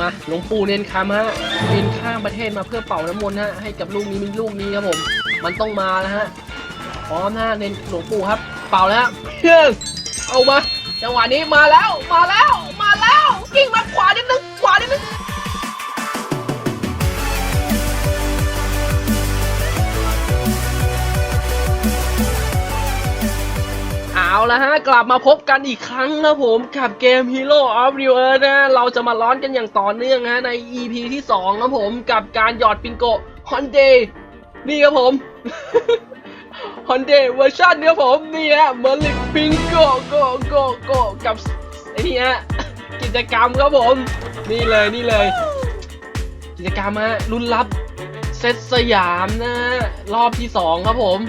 มาหลวงปู่เน้นคำฮะบินข้ามประเทศมาเพื่อเป่าน้ำมนต์ฮะให้กับลูกนี้มีลูกนี้ครับผม มันต้องมาแล้วฮะพร้อมนะเน้นหลวงปู่ครับ เป่าแล้วเพียงเอามาจังหวะนี้มาแล้วมาแล้วมาแล้วกิ่งมาขวานิดนึงขวานิดนึง เอาละฮะกลับมาพบกันอีกครั้งนะผมกับเกม Hero of r e a r นะเราจะมาร้อนกันอย่างต่อเนื่องฮะใน EP ที่2นะผมกับการหยอดปิงโกฮอนเดนี่ครับผมฮอนเดเวอร์ชันเนี่ยผมนี่ฮะเมลิกปิงโกโกโกโกกับไอ้นี่ฮะกิจกรรมครับผมนี่เลยนี่เลย กิจกรรมฮะรุ่นลับเซตสยามนะรอบที่ 2 ครับผม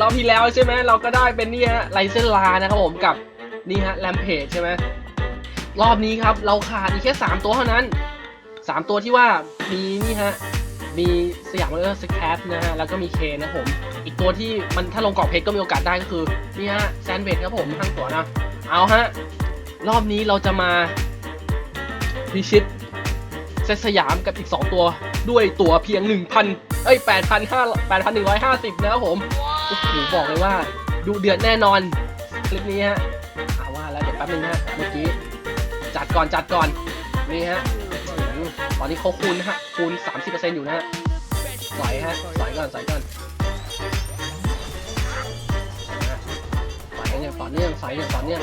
รอบที่แล้วใช่ไหมเราก็ได้เป็นนี่ฮะไลเซนลานะครับผมกับนี่ฮะแรมเพจใช่ไหมรอบนี้ครับเราขาดอีกแค่ 3 ตัวเท่านั้น 3 ตัวที่ว่ามีนี่ฮะมีสยามเลอร์สแคปนะฮะแล้วก็มีเคนนะครับผม อีกตัวที่มันถ้าลงกรอบเพชรก็มีโอกาสได้ก็คือนี่ฮะแซนเวดครับผมทั้งตัวนะเอาฮะรอบนี้เราจะมาพิชิตเซตสยามกับอีก 2 ตัวด้วยตัวเพียง 1,000 เอ้ย 8,500 8,150 นะครับผม โอ้โหบอกเลยว่าดูเดือดแน่นอนคลิปนี้ฮะอาว่าแล้วเดี๋ยวแป๊บนึงฮะเมื่อกี้จัดก่อนจัดก่อนนี่ฮะตอนนี้เขาคูณฮะคูณ 30%อยู่นะฮะใส่ฮะใส่ก่อนใส่ก่อนใส่กันอย่างต่อเนื่องใส่อย่างต่อเนื่อง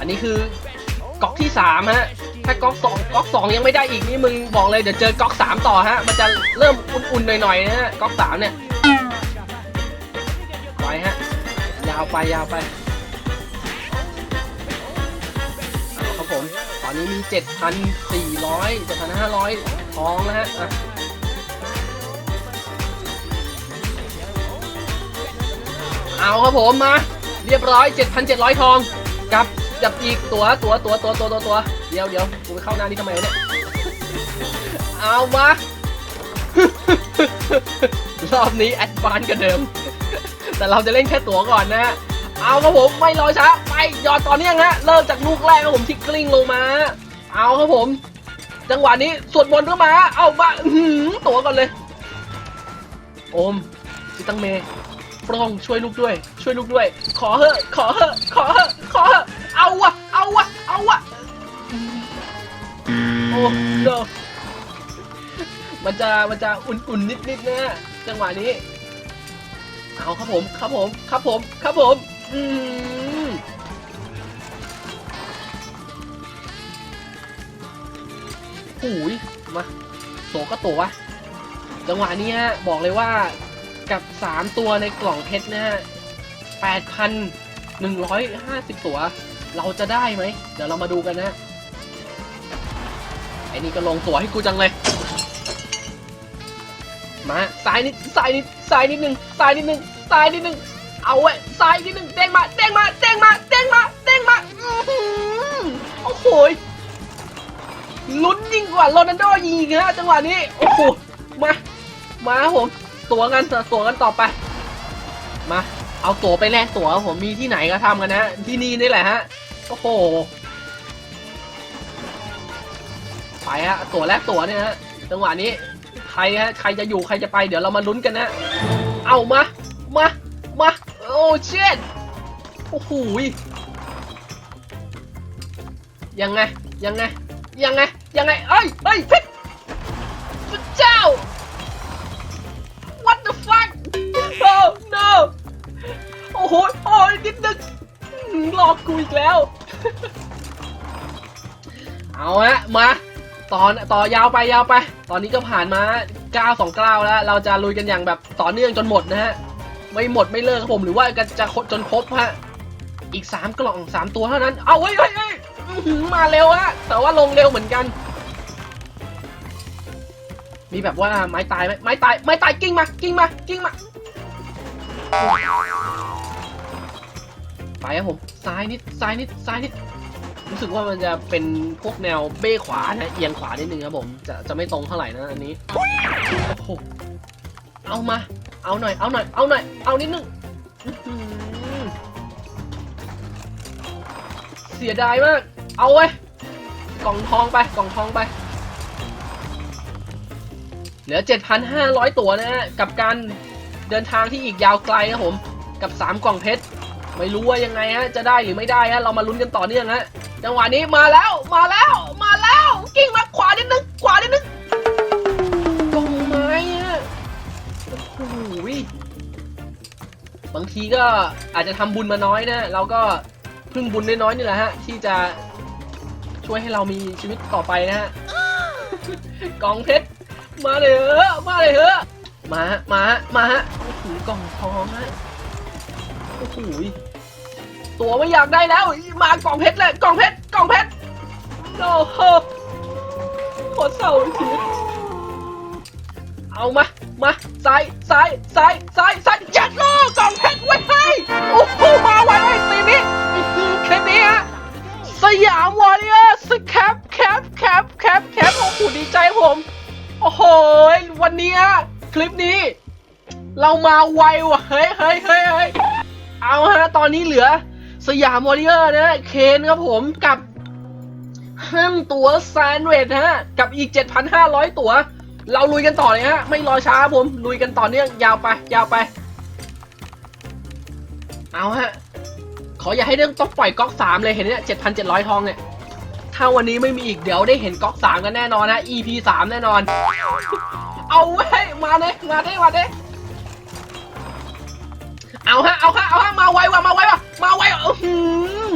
อันนี้คือก๊อกที่สามฮะ ถ้าก๊อกสองก๊อกสองยังไม่ได้อีกนี่มึงบอกเลยเดี๋ยวเจอก๊อกสามต่อฮะ มันจะเริ่มอุ่นๆหน่อยๆนะฮะก๊อกสามเนี่ยไปฮะ ยาวไปยาวไปเอาครับผม ตอนนี้มี 7,400 7,500ทองแล้วฮะอะเอาครับผมมา เรียบร้อย 7,700 ทอง กับจับอีกตัวตัวตัวตัวตัวตัวตัว เดี๋ยวเดี๋ยวกูไปเข้าหน้านี้ทำไมวะเนี่ย เอามารอบนี้แอดวานกันเดิม แต่เราจะเล่นแค่ตัวก่อนนะฮะ เอาครับผมไม่รอช้าไปยอดตอเนื่องฮะ เริ่มจากลูกแรกครับผมที่กลิ้งลงมา เอาครับผม จังหวะนี้สวดบนต์เข้ามา เอามาตัวก่อนเลย โอมพี่ตังเมปรองช่วยลูกด้วย ช่วยลูกด้วย ขอเถอะขอเถอะขอเถอะขอเถอะเอาวะ โอ้ no มันจะมันจะอุ่นๆนิดๆนะฮะจังหวะนี้ เอาครับผมครับผมครับผมครับผมอืมหูยมาโสก็ตัววะจังหวะนี้ฮะบอกเลยว่ากับ 3 ตัวในกล่องเพชรนะฮะ8,150 ตัว เราจะได้ไหม เดี๋ยวเรามาดูกันนะ อ้นี่ก็ลงตัวให้กูจังเลย มาซ้ายนิดซ้ายนิดซ้ายนิดนึงซ้ายนิดนึงซ้ายนิดนึงเอาไว้ซ้ายนิดนึงเด้งมาเด้งมาเด้งมาเด้งมาเด้งมาอื้หือโอ้โหลุ้นยิ่งกว่าโรนัลโดยิงอีกฮะจังหวะนี้โอ้โหมามาผมตัวกันตัวกันต่อไป มา เอาตัวไปแลกตัวผมมีที่ไหนก็ทำกันนะที่นี่นี่แหละฮะโอ้โห ฮะตัวแลกตัวเนี่ยฮะจังหวะนี้ใครฮะใครจะอยู่ใครจะไปเดี๋ยวเรามาลุ้นกันนะเอามามามาโอ้เช็ดโอ้โหยังไงยังไงยังไงยังไงเอ้ยเอ้ยเพชรพระเจ้า what the fuck oh no โอ้โหโอ้ยนิดนึงหลอกกูอีกแล้ว เอาฮะมา ตอนต่อยาวไปยาวไป ตอนนี้ก็ผ่านมา9 2 9แล้ว เราจะลุยกันอย่างแบบต่อเนื่องจนหมดนะฮะ ไม่หมดไม่เลิกครับผม หรือว่าจะจะจนครบฮะ อีก 3 กล่อง 3 ตัวเท่านั้น เอาเฮ้ยเฮ้ยมาเร็วฮะ แต่ว่าลงเร็วเหมือนกัน มีแบบว่าไม้ตายไหมไม้ตาย ไม้ตายกิ้งมา กิ้งมา กิ้งมา ไปครับผม ซ้ายนิด ซ้ายนิด ซ้ายนิด รู้สึกว่ามันจะเป็นพวกแนวเบ้ขวานะ เอียงขวานิดนึงครับผม จะจะไม่ตรงเท่าไหร่นะอันนี้โอ้โหเอามา เอาหน่อย เอาหน่อย เอาหน่อย เอานิดนึงอื้อหือสียดายมาก เอาไว้กล่องทองไป กล่องทองไป เหลือ 7,500 ตั๋วนะฮะ กับการเดินทางที่อีกยาวไกลครับผม กับ 3 กล่องเพชร ไม่รู้ว่ายังไงฮะ จะได้หรือไม่ได้ฮะ เรามาลุ้นกันต่อเนื่องฮะ จังหวะนี้มาแล้วมาแล้วมาแล้วกิ้งมาขวานิดนึงขวานิดนึงกล่องไม้ฮะโอ้โหบางทีก็อาจจะทำบุญมาน้อยนะ เราก็พึ่งบุญน้อยๆนี่แหละฮะ ที่จะช่วยให้เรามีชีวิตต่อไปนะฮะกล่องเพชรมาเลยเหอะมาเลยเหอะมาฮะมาฮะมาฮะโอ้โหกล่องทองฮะโอ้โห ตัวไม่อยากได้แล้ว มากล่องเพชรเลยกล่องเพชรกล่องเพชรโอ้โหโคตรเศร้าเลยชีวิตเอามา มาซ้ายซ้ายซ้ายซ้ายซ้ายยัดโลกล่องเพชรไว้ให้โอ้โหมาไว้ไว้ตีนี้อื้อหือแค่นี้ฮะสยามวอริเออร์สแคปแคปแคปแคปแคปโอ้โหดีใจผม โอ้โห วันนี้คลิปนี้ เรามาไวว่ะ เฮ้ยเฮ้ยเฮ้ยเฮ้ยเอาฮะ ตอนนี้เหลือ สยามวอริเออร์นะเคนครับผมกับห้างตั๋วแซนด์วิชฮะ กับอีก 7,500 ตั๋ว เราลุยกันต่อเลยฮะ ไม่รอช้าผม ลุยกันต่อเนื่องยาวไป ยาวไป เอาฮะ ขออย่าให้เรื่องต้องปล่อยก๊อกสามเลยเห็นเนี่ย 7,700 ทองเนี่ย ถ้าวันนี้ไม่มีอีกเดี๋ยวได้เห็นก๊อกสามกันแน่นอนนะ EP สามแน่นอน เอาไว้ย มาเลยมาได้มาได้เอาฮะ เอาฮะ เอาฮะ มาไวว่ะ มาไวว่ะ มาไวว่ะอื้อหือ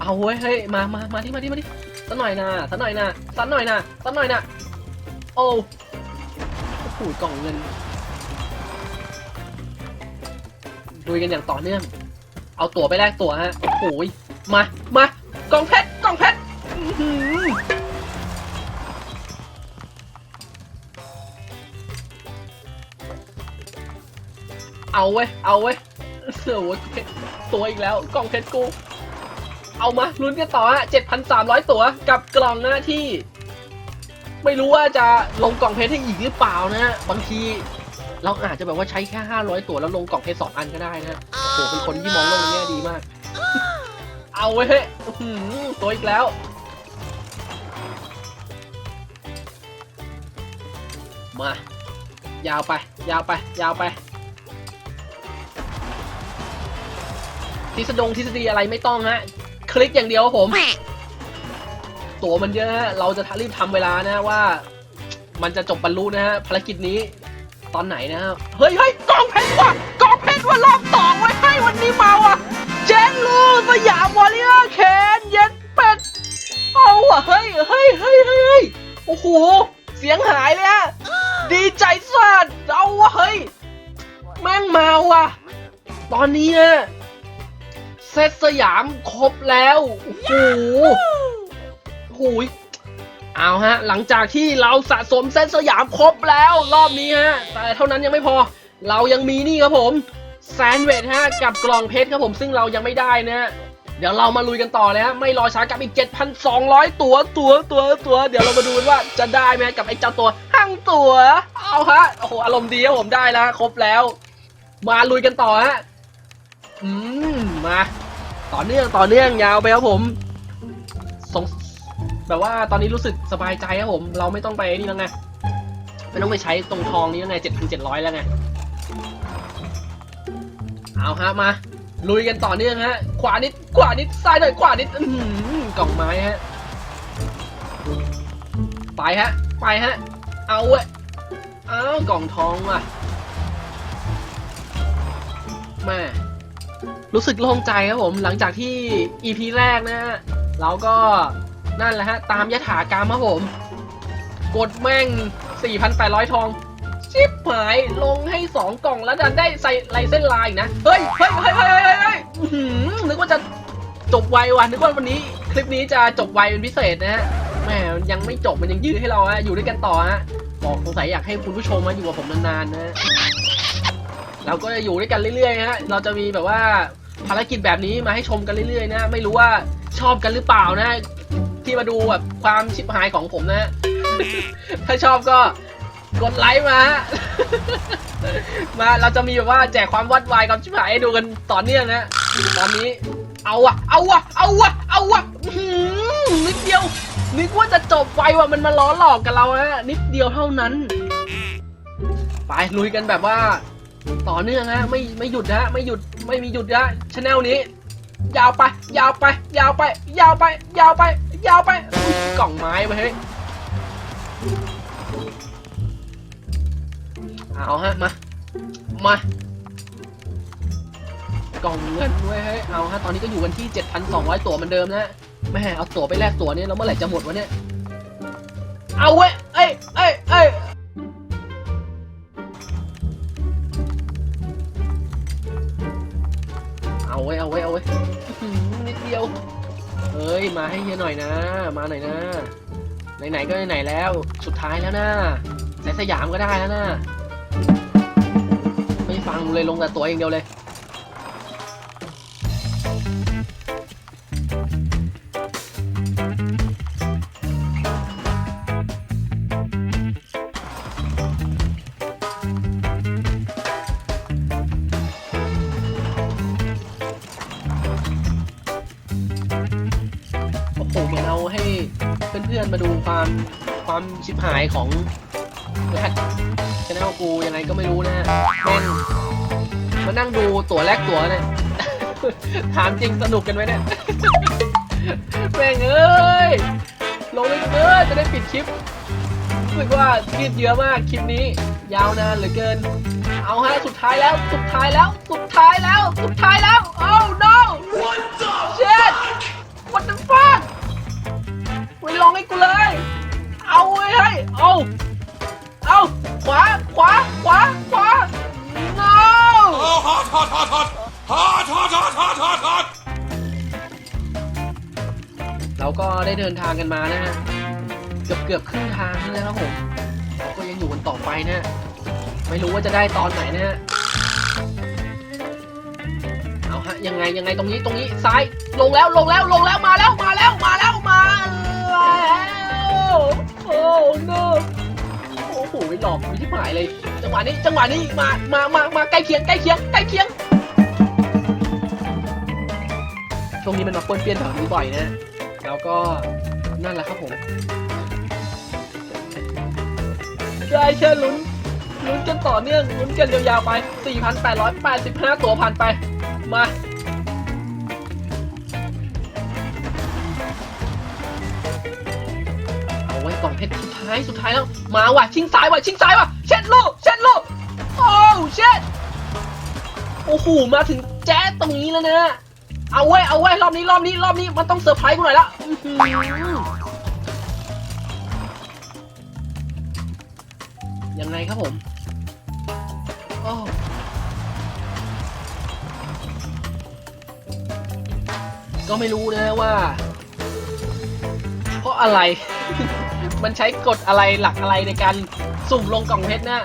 เอาเว้ยเฮ้ยมามามาที่มาที่มาที่สักหน่อยนะสักหน่อยนะสักหน่อยนะสักหน่อยนะโอ้โอ้โหกล่องเงินดูกันอย่างต่อเนื่อง เอาตั๋วไปแลกตั๋วฮะโอ้ยมา มากล่องเพชร เอาเว้ย เอาเว้ยเสือวเพชรตัวอีกแล้ว กล่องเพชรกู เอามาลุ้นกันต่อฮะ7,300ตั๋วกับกล่องหน้าที่ ไม่รู้ว่าจะลงกล่องเพชรให้อีกหรือเปล่านะ บางที เราอาจจะแบบว่าใช้แค่500ตั๋วแล้วลงกล่องเพชรสองอันก็ได้นะโอ้โหเป็นคนที่มองโลกในแง่ดีมาก เอาไว้ยตัวอีกแล้วมา ยาวไป ยาวไป ยาวไป ทฤษฎงทฤษฎีอะไรไม่ต้องฮะ คลิกอย่างเดียวครับผม ตัวมันเยอะฮะเราจะรีบทำเวลานะว่า มันจะจบบรรลุนะฮะภารกิจนี้ตอนไหนนะฮะเฮ้ยเฮ้ยกองเพชรว่ะกองเพชรว่ะรอบสองไว้ให้วันนี้มาว่ะเจนลูสยามวอลเลอร์เคนเย็ดเป็ดเอาว่ะเฮ้ยเฮ้ยเฮ้ยเฮ้ยเฮ้ยโอ้โหเสียงหายเลยฮะดีใจสัสเอาว่ะเฮ้ยแม่งมาว่ะ ตอนนี้อะ เซตสยามครบแล้วโอ้โหโอ้โหเอาฮะ หลังจากที่เราสะสมเส้นสยามครบแล้วรอบนี้ฮะ แต่เท่านั้นยังไม่พอ เรายังมีนี่ครับผมแซนด์วิชฮะ กับกล่องเพชรครับผมซึ่งเรายังไม่ได้นะฮะเดี๋ยวเรามาลุยกันต่อเลยฮะไม่รอช้ากับอีก 7,200 ตัวตัวตัวตัว เดี๋ยวเรามาดูกันว่าจะได้ไหมกับไอ้เจ้าตัวห้างตัว เอาฮะโอ้โหอารมณ์ดีครับผมได้แล้วครบแล้ว มาลุยกันต่อฮะอืม มาต่อเนื่องต่อเนื่องยาวไปครับผมสงแบบว่าตอนนี้รู้สึกสบายใจครับผม เราไม่ต้องไปนี่แล้วไงไม่ต้องไปใช้ตรงทองนี้แล้วไงเจ็ดพันเจ็ดร้อยแล้วไงเอาฮะมา ลุยกันต่อเนื่องฮะ ขวานิดขวานิดซ้ายหน่อยขวานิดอือหือกล่องไม้ฮะไปฮะไปฮะเอาเว้ยเอากล่องทองว่ะแม่ รู้สึกโล่งใจครับผมหลังจากที่ EP แรกนะฮะเราก็นั่นแหละฮะ ตามยถากรรมครับผม กดแม่ง 4,800 ทอง ชิบหายลงให้ 2 กล่องแล้วดันได้ใส่ลายเส้นลายนะ เฮ้ยเฮ้ยเฮ้ยเฮ้ยเฮ้ยเฮ้ยนึกว่าจะจบไวว่ะนึกว่าวันนี้ คลิปนี้จะจบไวเป็นพิเศษนะฮะแหมยังไม่จบมันยังยืดให้เราฮะอยู่ด้วยกันต่อฮะบอกสงสัยอยากให้คุณผู้ชมมาอยู่กับผมนานๆนะเราก็จะอยู่ด้วยกันเรื่อยๆฮะเราจะมีแบบว่า ภารกิจแบบนี้มาให้ชมกันเรื่อยๆ นะ ไม่รู้ว่าชอบกันหรือเปล่านะ ที่มาดูแบบความชิบหายของผมนะ ถ้าชอบก็กดไลค์มา มาเราจะมีแบบว่าแจกความวัดวายความชิบหายให้ดูกันต่อเนื่องนะ ตอนนี้ เอาอะเอาอะเอาอะเอาอะหือนิดเดียว นึกว่าจะจบไวว่ะมันมาล้อหลอกกับเรานะนิดเดียวเท่านั้น ไปลุยกันแบบว่า ต่อเนื่องฮะไม่ไม่หยุดนะไม่หยุดไม่มีหยุดนะชแนลนี้ ยาวไป ยาวไป ยาวไป ยาวไป ยาวไป ยาวไปกล่องไม้ไปเฮ้ยเอาฮะมามากล่องเงินด้วยเฮ้ยเอาฮะตอนนี้ก็อยู่กันที่ 7,200 ตั๋วเหมือนเดิมนะแม่เอาตั๋วไปแลกตั๋วเนี่ยแล้วเมื่อไหร่จะหมดวะเนี่ยเอาเว้ยเอ้ยเอ้ยเอ้ย เอาไว้ยเอาไว้ยเอาไว้ยอื้อหือนิดเดียวเฮ้ยมาให้เฮียหน่อยนะ มาหน่อยนะไหนๆก็ไหนๆแล้ว สุดท้ายแล้วนะสายสยามก็ได้แล้วนะไม่ฟังเลยลงแต่ตัวเองเดียวเลย ชิบหายของรหัสชแนลกูยังไงก็ไม่รู้นะฮะแม่งมานั่งดูตั๋วแรกตั๋วเนี่ยถามจริงสนุกกันไหมเนี่ยแม่งเอ้ยลงเลยเกินจะได้ปิดคลิปรู้สึกว่ายืดเยื้อมากคลิปนี้ ยาวนานเหลือเกิน เอาฮะสุดท้ายแล้วสุดท้ายแล้ว สุดท้ายแล้วสุดท้ายแล้ว oh no shit what the fuck ไม่ลองให้กูเลย เอาเว้ยเฮ้ยเอาเอาขวาขวาขวาขวา no Oh, hot, hot, hot, hot, hot, hot, hot, hot, hot, hot. เราก็ได้เดินทางกันมานะฮะเกือบเกือบครึ่งทางแล้วครับผมเราก็ยังอยู่กันต่อไปนะ ไม่รู้ว่าจะได้ตอนไหนนะฮะเอาฮะยังไงยังไงตรงนี้ตรงนี้ซ้ายลงแล้วลงแล้วลงแล้วมาแล้วมาแล้วมาแล้วมาแล้ว โอ้ no โอ้โหหลอกมีที่หมายเลย จังหวะนี้จังหวะนี้มามามามาใกล้เคียงใกล้เคียงใกล้เคียงช่วงนี้มันมาป้วนเปี้ยนแถวนี้บ่อยนะ แล้วก็นั่นแหละครับผมได้แค่ลุ้นลุ้นกันต่อเนื่องลุ้นกันยาวๆไป 4,885 ตัวผ่านไป มา ท้ายสุดท้ายแล้วมาว่ะชิงซ้ายว่ะชิงซ้ายว่ะเช็ดลูกเช็ดลูกโอ้เช็ดโอ้โหมาถึงแจ๊สตรงนี้แล้วนะเอาไว้เอาไว้รอบนี้รอบนี้รอบนี้มันต้องเซอร์ไพรส์กูหน่อยละยังไงครับผมโอ้ก็ไม่รู้นะว่า เพราะอะไร มันใช้กฎอะไรหลักอะไรในการสุ่มลงกล่องเพชรนะ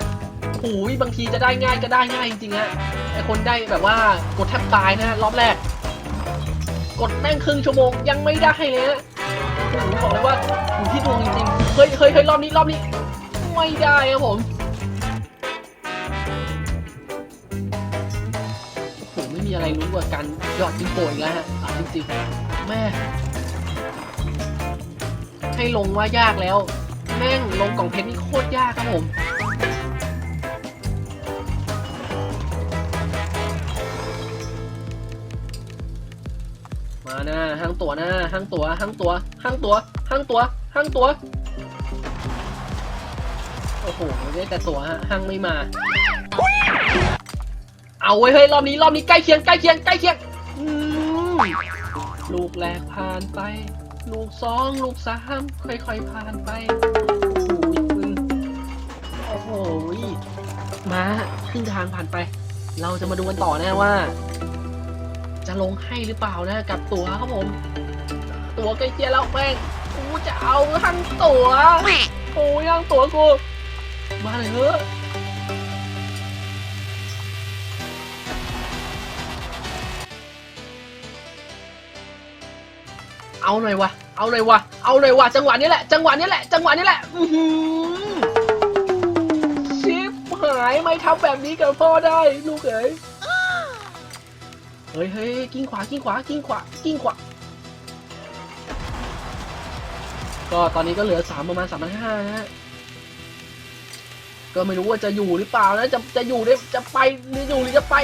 หูยบางทีจะได้ง่ายก็ได้ง่ายจริงๆฮะไอคนได้แบบว่ากดแทบตายนะรอบแรก กดแม่งครึ่งชั่วโมงยังไม่ได้เลยนะผมบอกเลยว่าอยู่ที่ดวงจริงๆเฮ้ยเฮ้ยเฮ้ยรอบนี้รอบนี้ ไม่ได้ครับผมโอ้โหไม่มีอะไรรู้กว่าการหยอดจิ้งโปอีกแล้วฮะจริงๆแม่ ให้ลงว่ายากแล้ว แม่งลงกล่องเพชรนี่โคตรยากครับผมมาหน้าห้างตัวหน้าห้างตัวห้างตัวห้างตัวห้างตัวห้างตัวโอ้โหได้แต่ตัวฮะห้างไม่มา เอาไว้เฮ้ยรอบนี้รอบนี้ใกล้เคียงใกล้เคียงใกล้เคียงลูกแรกผ่านไป ลูกสองลูกสามค่อยๆผ่านไปโอ้โหมึงโอ้โหมาครึ่งทางผ่านไป เราจะมาดูกันต่อนะว่า จะลงให้หรือเปล่านะกับตั๋วครับผม ตั๋วใกล้เคียงแล้วแม่งกูจะเอาทั้งตั๋วโอ้ยทั้งตั๋วกูมาเลยเถอะ เอาหน่อยวะเอาหน่อยวะเอาหน่อยวะจังหวะนี้แหละ จังหวะนี้แหละ จังหวะนี้แหละ อือหือชิปหายไม่ทำแบบนี้กับพ่อได้ลูกเอ๋ยเฮ้ยเฮ้ยกิ้งขวากิ้งขวากิ้งขวากิ้งขวาก็ตอนนี้ก็เหลือสามประมาณสามพันห้านะฮะก็ไม่รู้ว่าจะอยู่หรือเปล่านะจะจะอยู่ได้จะไปหรืออยู่หรือจะไป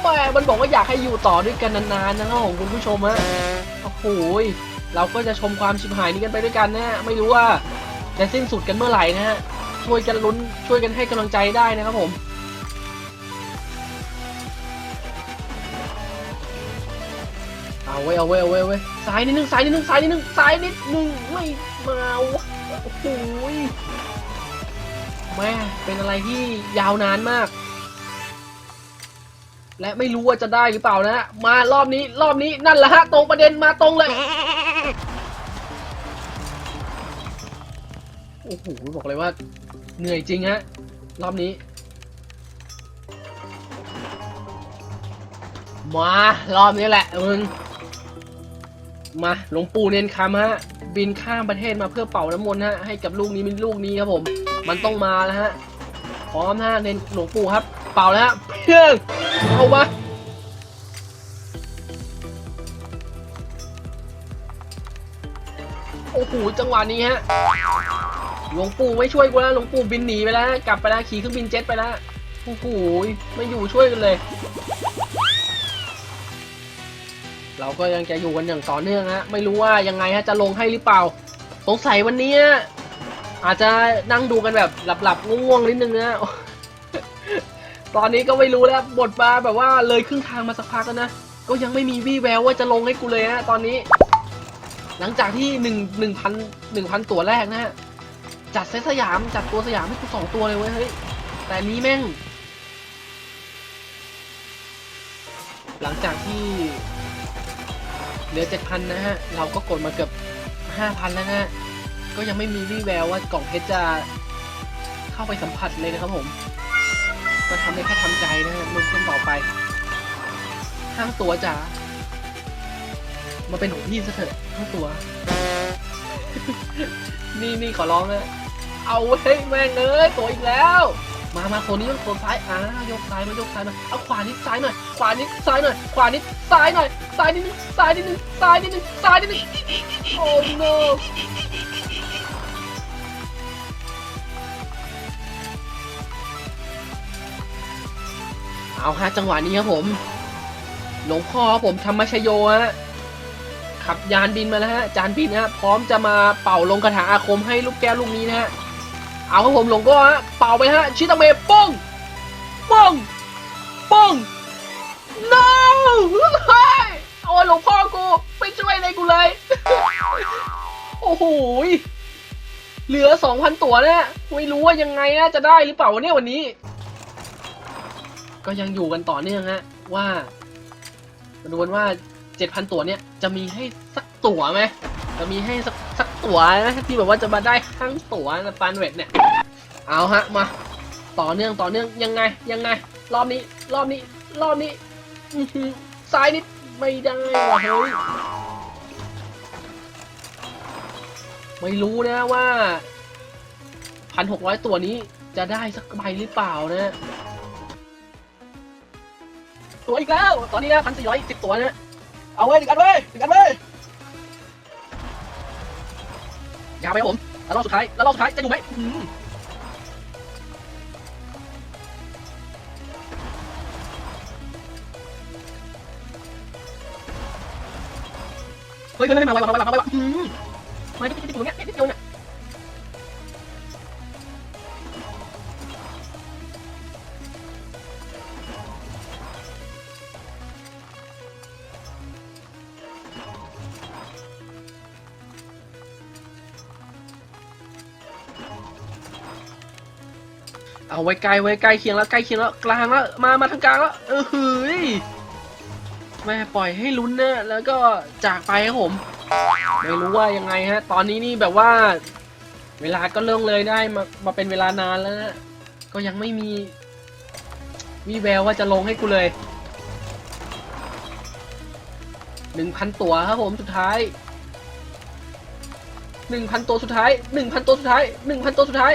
แหมมันบอกว่าอยากให้อยู่ต่อด้วยกันนานๆนะครับของคุณผู้ชมฮะโอ้โหย เราก็จะชมความชิบหายนี้กันไปด้วยกันนะฮะไม่รู้ว่าจะสิ้นสุดกันเมื่อไหร่นะฮะช่วยกันลุ้นช่วยกันให้กำลังใจได้นะครับผมเอาไว้เอาไว้เอาไว้เอาไว้ยซ้ายนิดนึงซ้ายนิดนึงซ้ายนิดนึงซ้ายนิดนึงไม่มาวะโอ้โหยแม่เป็นอะไรที่ยาวนานมาก และไม่รู้ว่าจะได้หรือเปล่านะ มารอบนี้รอบนี้นั่นแหละฮะตรงประเด็นมาตรงเลย อ้โหบอกเลยว่าเหนื่อยจริงฮะรอบนี้ มารอบนี้แหละมึงมาหลวงปู่เนนคำฮะบินข้ามประเทศมาเพื่อเป่าน้ำมนต์ฮะให้กับลูกนี้เป็นลูกนี้ครับผม มันต้องมาแล้วฮะพร้อมฮะเนนหลวงปู่ครับ เป่าแล้วเพียงเอามาโอ้โหจังหวะนี้ฮะ หลวงปู่ไม่ช่วยกูแล้วหลวงปู่บินหนีไปแล้ว กลับไปแล้วขี่เครื่องบินเจ็ตไปแล้วโอ้โหไม่อยู่ช่วยกันเลย เราก็ยังจะอยู่กันอย่างต่อเนื่องฮะไม่รู้ว่ายังไงฮะจะลงให้หรือเปล่า สงสัยวันนี้ อาจจะนั่งดูกันแบบหลับๆง่วงๆนิดนึงนะตอนนี้ก็ไม่รู้แล้วบทมาแบบว่าเลยครึ่งทางมาสักพักแล้วนะก็ยังไม่มีวี่แววว่าจะลงให้กูเลยฮะตอนนี้ หลังจากที่หนึ่งหนึ่งพันหนึ่งพันตัวแรกนะฮะ จัดเซตสยามจัดตัวสยามให้กูสองตัวเลยเว้ยเฮ้ยแต่นี้แม่ง หลังจากที่เหลือเจ็ดพันนะฮะ เราก็กดมาเกือบห้าพันแล้วนะฮะ ก็ยังไม่มีวี่แววว่ากล่องเพชรจะเข้าไปสัมผัสเลยนะครับผมก็ทำได้แค่ทำใจนะฮะลุ้นกันต่อไปห้างตัวจ๋ามาเป็นของพี่ซะเถอะห้างตัว นี่นี่ขอร้องนะ เอาเว้ยแม่งเอ้ยตัวอีกแล้ว มามาโซนนี้ต้องโซนซ้ายอ่ายกซ้ายมายกซ้ายมาเอาขวานิดซ้ายหน่อยขวานิดซ้ายหน่อยขวานิดซ้ายหน่อยซ้ายนิดนึงซ้ายนิดนึงซ้ายนิดนึงซ้ายนิดนึงโอ้ no เอาฮะจังหวะนี้ครับผม หลวงพ่อผมธรรมชโยฮะขับยานบินมาแล้วฮะ จานบินนะฮะพร้อมจะมาเป่าลงคาถาอาคมให้ลูกแก้วลูกนี้นะฮะ เอาครับผมหลวงพ่อฮะเป่าไปฮะชิตาเมะป้องป้องป้อง no เฮ้ยโอ้ยหลวงพ่อกูไม่ช่วยอะไรกูเลย โอ้โหเหลือสองพันตัวเนี่ยไม่รู้ว่ายังไงนะจะได้หรือเปล่าวะเนี่ยวันนี้ ก็ยังอยู่กันต่อเนื่องฮะว่ามาดูกันว่าเจ็ดพันตัวเนี่ยจะมีให้สักตัวไหมจะมีให้สักสักตัวนะที่แบบว่าจะมาได้ ทั้งตัวนะปานเวทเนี่ย เอาฮะมา ต่อเนื่องต่อเนื่องยังไงยังไง รอบนี้รอบนี้รอบนี้อซ้ายนิดไม่ได้วะเฮ้ยไม่รู้นะว่าพันหกร้อยตัวนี้จะได้สักใบหรือเปล่านะ ตัวอีกแล้ว ตอนนี้นะพันสี่ร้อยสิบตัวนะ เอาเว้ยดึงกันเว้ยดึงกันเว้ยยาวไปผม แล้วรอบสุดท้ายแล้วรอบสุดท้ายจะอยู่ไหมอื้อหือเฮ้ยเฮ้ยเฮ้ยมาไวมาไวมาไวมาไว เอาไว้ใกล้ไว้ใกล้เคียงแล้วใกล้เคียงแล้วกลางแล้วมามาทางกลางแล้วเออหืยแม่ปล่อยให้ลุ้นนะแล้วก็จากไปครับผมไม่รู้ว่ายังไงฮะ ตอนนี้นี่แบบว่า เวลาก็เริ่มเลยได้มามาเป็นเวลานานแล้วนะก็ยังไม่มีมีแววว่าจะลงให้กูเลยหนึ่งพันตัวครับผมสุดท้ายหนึ่งพันตัวสุดท้ายหนึ่งพันตัวสุดท้ายหนึ่งพันตัวสุดท้าย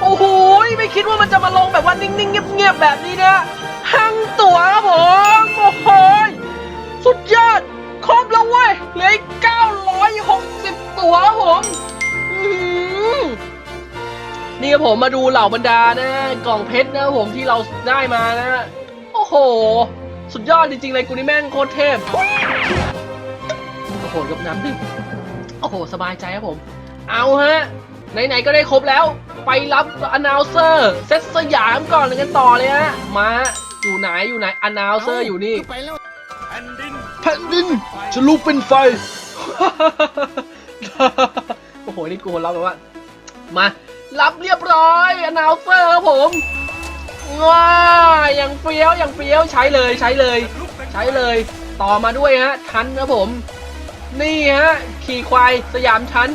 โอ้โหไม่คิดว่ามันจะมาลงแบบว่านิ่งๆ เงียบๆ แบบนี้นะหังตัวครับผมโอ้โหสุดยอด ครบแล้วเว้ยเหลืออีก960 ตัวครับผมนี่ครับผมมาดูเหล่าบรรดานะกล่องเพชรนะครับผมที่เราได้มานะ โอ้โห สุดยอดจริงๆเลยกูนี่แม่งโคตรเทพโอ้โหยกน้ำดื่มโอ้โห สบายใจครับผม เอาฮะ ไหนๆก็ได้ครบแล้ว ไปรับอนาวเซอร์เซตสยามก่อนเลยกันต่อเลยฮะมาฮะอยู่ไหนอยู่ไหนอนาวเซอร์อยู่นี่แผ่นดินแผ่นดินจะลุกเป็นไฟ โอ้โห นี่กูหัวเราะแบบว่า มา รับเรียบร้อยอนาวเซอร์ครับผมว้าอย่างเฟี้ยวอย่างเฟี้ยวใช้เลยใช้เลย ใช้เลย ต่อมาด้วยฮะทันครับผม นี่ฮะ ขี่ควายสยามชั้น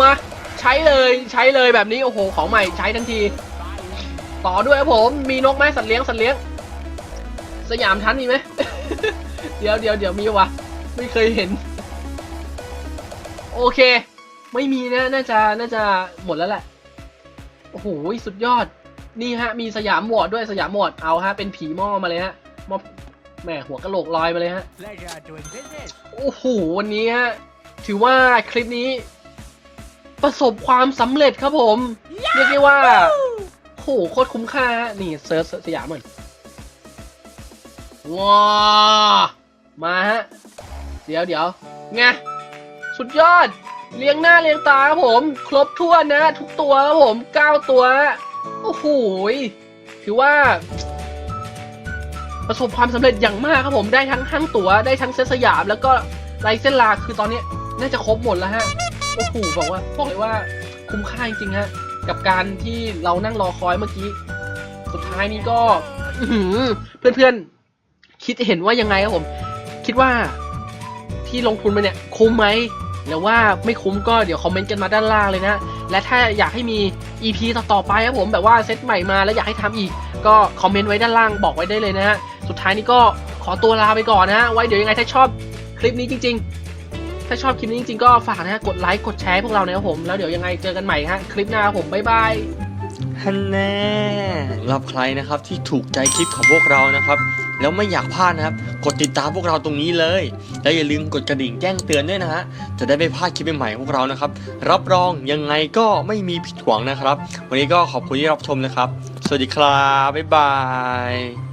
มา ใช้เลยใช้เลยแบบนี้โอ้โหของใหม่ใช้ทันที ต่อด้วยครับผมมีนกไหมสัตว์เลี้ยงสัตว์เลี้ยง สยามชั้นมีไหมเดี๋ยวเดี๋ยวเดี๋ยวมีวะไม่เคยเห็น โอเค ไม่มีนะน่าจะน่าจะหมดแล้วแหละโอ้โหสุดยอด นี่ฮะ มีสยามหมวดด้วยสยามหมวดเอาฮะ เป็นผีหม้อมาเลยฮะม้อแหม่หัวกะโหลกลอยมาเลยฮะโอ้โหวันนี้ฮะถือว่าคลิปนี้ ประสบความสำเร็จครับผม เรียกได้ว่าโอ้โหโคตรคุ้มค่าฮะนี่เซิร์ชสยามมันว้ามาฮะ เดี๋ยวเดี๋ยวไงสุดยอด เลี้ยงหน้าเลี้ยงตาครับผม ครบถ้วนนะ ทุกตัวครับผม9ตัวฮะโอ้โหถือว่า ประสบความสำเร็จอย่างมากครับผมได้ทั้งห้างตั๋วได้ทั้งเซตสยาม แล้วก็ไลเส้นลาคือตอนนี้น่าจะครบหมดแล้วฮะ โอ้โหบอกว่าบอกเลยว่าคุ้มค่าจริงๆฮะกับการที่เรานั่งรอคอยเมื่อกี้ สุดท้ายนี้ก็อื้อหือเพื่อนๆ คิดเห็นว่ายังไงครับผม คิดว่าที่ลงทุนไปเนี่ย คุ้มไหมหรือว่าไม่คุ้มก็เดี๋ยวคอมเมนต์กันมาด้านล่างเลยนะ และถ้าอยากให้มี EP ต่อๆไปครับผมแบบว่าเซตใหม่มาแล้วอยากให้ทำอีก ก็คอมเมนต์ไว้ด้านล่างบอกไว้ได้เลยนะฮะ สุดท้ายนี้ก็ขอตัวลาไปก่อนนะฮะ ไว้เดี๋ยวยังไงถ้าชอบคลิปนี้จริง ๆ ถ้าชอบคลิปนี้จริงๆก็ฝากนะฮะกดไลค์กดแชร์ให้พวกเรานะครับผม แล้วเดี๋ยวยังไงเจอกันใหม่ฮะคลิปหน้าครับผมบ๊ายบาย ฮันแน่สำหรับใครนะครับที่ถูกใจคลิปของพวกเรานะครับ แล้วไม่อยากพลาดนะครับ กดติดตามพวกเราตรงนี้เลย และอย่าลืมกดกระดิ่งแจ้งเตือนด้วยนะฮะจะได้ไม่พลาดคลิปใหม่ๆของพวกเรานะครับ รับรองยังไงก็ไม่มีผิดหวังนะครับ วันนี้ก็ขอบคุณที่รับชมนะครับ สวัสดีครับบ๊ายบาย